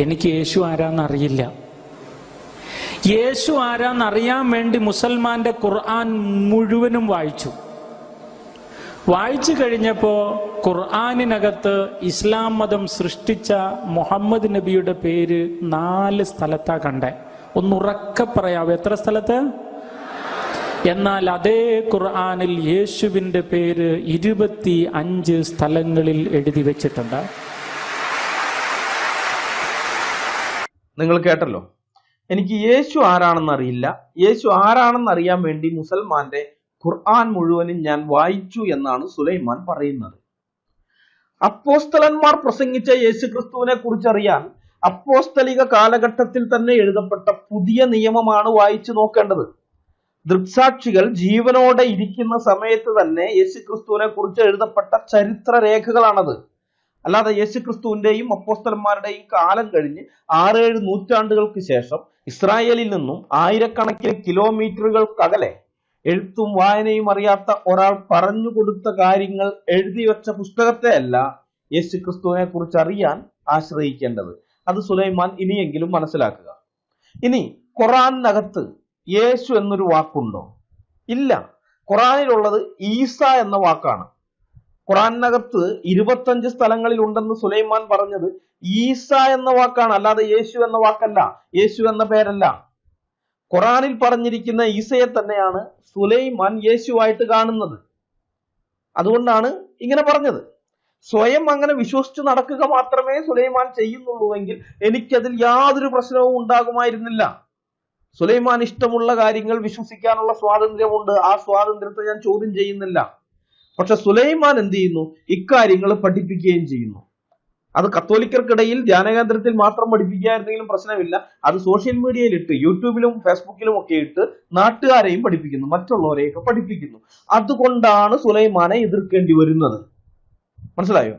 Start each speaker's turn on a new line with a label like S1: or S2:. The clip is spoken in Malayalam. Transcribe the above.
S1: എനിക്ക് യേശു ആരാന്നറിയില്ല. യേശു ആരാന്നറിയാൻ വേണ്ടി മുസൽമാന്റെ ഖുർആൻ മുഴുവനും വായിച്ചു. വായിച്ചു കഴിഞ്ഞപ്പോൾ ഖുർആാനിനകത്ത് ഇസ്ലാം മതം സൃഷ്ടിച്ച മുഹമ്മദ് നബിയുടെ പേര് നാല് സ്ഥലത്താ കണ്ടേ. ഒന്നുറക്കെ പറയാവോ? എത്ര സ്ഥലത്ത്? എന്നാൽ അതേ ഖുർആാനിൽ യേശുവിന്റെ പേര് ഇരുപത്തി അഞ്ച് സ്ഥലങ്ങളിൽ എഴുതി വെച്ചിട്ടുണ്ട്.
S2: നിങ്ങൾ കേട്ടല്ലോ. എനിക്ക് യേശു ആരാണെന്ന് അറിയില്ല യേശു ആരാണെന്ന് അറിയാൻ വേണ്ടി മുസൽമാന്റെ ഖുർആൻ മുഴുവനും ഞാൻ വായിച്ചു എന്നാണ് സുലൈമാൻ പറയുന്നത്. അപ്പോസ്തലന്മാർ പ്രസംഗിച്ച യേശു ക്രിസ്തുവിനെ കുറിച്ച് അറിയാൻ അപ്പോസ്തലിക കാലഘട്ടത്തിൽ തന്നെ എഴുതപ്പെട്ട പുതിയ നിയമമാണ് വായിച്ചു നോക്കേണ്ടത്. ദൃക്സാക്ഷികൾ ജീവനോടെ ഇരിക്കുന്ന സമയത്ത് തന്നെ യേശു ക്രിസ്തുവിനെ കുറിച്ച് എഴുതപ്പെട്ട ചരിത്ര രേഖകളാണത് അല്ലാതെ യേശു ക്രിസ്തുവിന്റെയും അപ്പോസ്തലന്മാരുടെയും കാലം കഴിഞ്ഞ് ആറേഴ് നൂറ്റാണ്ടുകൾക്ക് ശേഷം ഇസ്രായേലിൽ നിന്നും ആയിരക്കണക്കിന് കിലോമീറ്ററുകൾക്കകലെ എഴുത്തും വായനയും അറിയാത്ത ഒരാൾ പറഞ്ഞു കൊടുത്ത കാര്യങ്ങൾ എഴുതി വെച്ച പുസ്തകത്തെ അല്ല യേശു ക്രിസ്തുവിനെ കുറിച്ച് അറിയാൻ ആശ്രയിക്കേണ്ടത്. അത് സുലൈമാൻ ഇനിയെങ്കിലും മനസ്സിലാക്കുക. ഇനി ഖുറാനകത്ത് യേശു എന്നൊരു വാക്കുണ്ടോ? ഇല്ല. ഖുറാനിലുള്ളത് ഈസ എന്ന വാക്കാണ്. ഖുറാനകത്ത് ഇരുപത്തഞ്ച് സ്ഥലങ്ങളിൽ ഉണ്ടെന്ന് സുലൈമാൻ പറഞ്ഞത് ഈസ എന്ന വാക്കാണ് അല്ലാതെ യേശു എന്ന വാക്കല്ല യേശു എന്ന പേരല്ല. ഖുറാനിൽ പറഞ്ഞിരിക്കുന്ന ഈസയെ തന്നെയാണ് സുലൈമാൻ യേശുവായിട്ട് കാണുന്നത്. അതുകൊണ്ടാണ് ഇങ്ങനെ പറഞ്ഞത്. സ്വയം അങ്ങനെ വിശ്വസിച്ചു നടക്കുക മാത്രമേ സുലൈമാൻ ചെയ്യുന്നുള്ളൂവെങ്കിൽ എനിക്കതിൽ യാതൊരു പ്രശ്നവും ഉണ്ടാകുമായിരുന്നില്ല. സുലൈമാൻ ഇഷ്ടമുള്ള കാര്യങ്ങൾ വിശ്വസിക്കാനുള്ള സ്വാതന്ത്ര്യമുണ്ട്. ആ സ്വാതന്ത്ര്യത്തെ ഞാൻ ചോദ്യം ചെയ്യുന്നില്ല. പക്ഷെ സുലൈമാൻ എന്ത് ചെയ്യുന്നു? ഇക്കാര്യങ്ങൾ പഠിപ്പിക്കുകയും ചെയ്യുന്നു. അത് കത്തോലിക്കർക്കിടയിൽ ധ്യാനകേന്ദ്രത്തിൽ മാത്രം പഠിപ്പിക്കായിരുന്നെങ്കിലും പ്രശ്നമില്ല. അത് സോഷ്യൽ മീഡിയയിൽ ഇട്ട് യൂട്യൂബിലും ഫേസ്ബുക്കിലും ഒക്കെ ഇട്ട് നാട്ടുകാരെയും പഠിപ്പിക്കുന്നു മറ്റുള്ളവരെയൊക്കെ പഠിപ്പിക്കുന്നു. അതുകൊണ്ടാണ് സുലൈമാനെ എതിർക്കേണ്ടി വരുന്നത്. മനസ്സിലായോ?